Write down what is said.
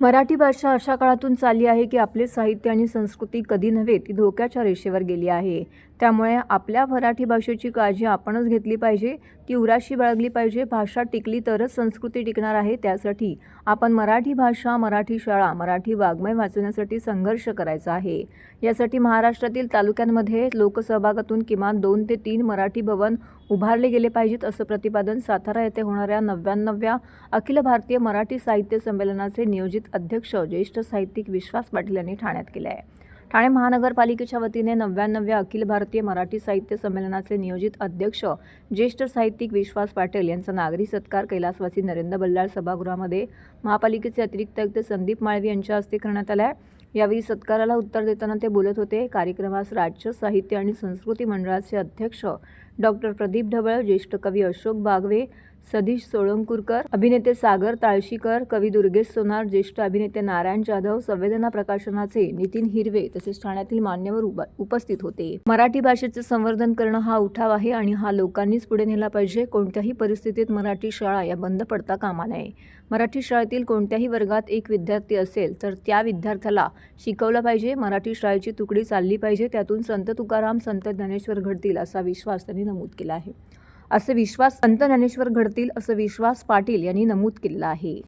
मराठी भाषा अशा काळातून चालली आहे की आपले साहित्य आणि संस्कृती कधी नव्हे ती धोक्याच्या रेषेवर गेली आहे. त्यामुळे आपल्या मराठी भाषेची काळजी आपणच घेतली पाहिजे. ती उराशी बाळगली पाहिजे. भाषा टिकली तरच संस्कृती टिकणार आहे. त्यासाठी आपण मराठी भाषा मराठी शाळा मराठी वाङ्मय वाचवण्यासाठी संघर्ष करायचा आहे. यासाठी महाराष्ट्रातील तालुक्यांमध्ये लोकसहभागातून किमान दोन ते तीन मराठी भवन उभारले गेले पाहिजेत असं प्रतिपादन सातारा येथे होणाऱ्या नव्याण्णव्या अखिल भारतीय मराठी साहित्य संमेलनाचे नियोजित अध्यक्ष ज्येष्ठ साहित्यिक विश्वास पाटील यांनी ठाण्यात केले आहे. ठाणे महानगरपालिकेच्या वतीने नव्याण्णव्या अखिल भारतीय मराठी साहित्य संमेलनाचे नियोजित अध्यक्ष ज्येष्ठ साहित्यिक विश्वास पाटील यांचा नागरी सत्कार कैलासवासी नरेंद्र बल्लाळ सभागृहामध्ये महापालिकेचे अतिरिक्त आयुक्त संदीप माळवी यांच्या हस्ते करण्यात आला आहे. यावेळी सत्काराला उत्तर देताना ते बोलत होते. कार्यक्रमास राज्य साहित्य आणि संस्कृती मंडळाचे अध्यक्ष डॉक्टर प्रदीप ढवळ ज्येष्ठ कवी अशोक बागवे सतीश सोळंकुरकर अभिनेते सागर ताळशीकर कवी दुर्गेश सोनार ज्येष्ठ अभिनेते नारायण जाधव संवेदना प्रकाशनाचे नितीन हिरवे तसेच ठाण्यातील मान्यवर उप- उपस्थित होते. मराठी भाषेचे संवर्धन करणं हा उठाव आहे आणि हा लोकांनीच पुढे नेला पाहिजे. कोणत्याही परिस्थितीत मराठी शाळा या बंद पडता कामा नये. मराठी शाळेतील कोणत्याही वर्गात एक विद्यार्थी असेल तर त्या विद्यार्थ्याला शिकवलं पाहिजे. मराठी शाळेची तुकडी चालली पाहिजे. त्यातून संत तुकाराम संत ज्ञानेश्वर घडतील असा विश्वास त्यांनी नमूद केला आहे. असे विश्वास संत ज्ञानेश्वर घडतील असं विश्वास पाटील यांनी नमूद केलं आहे.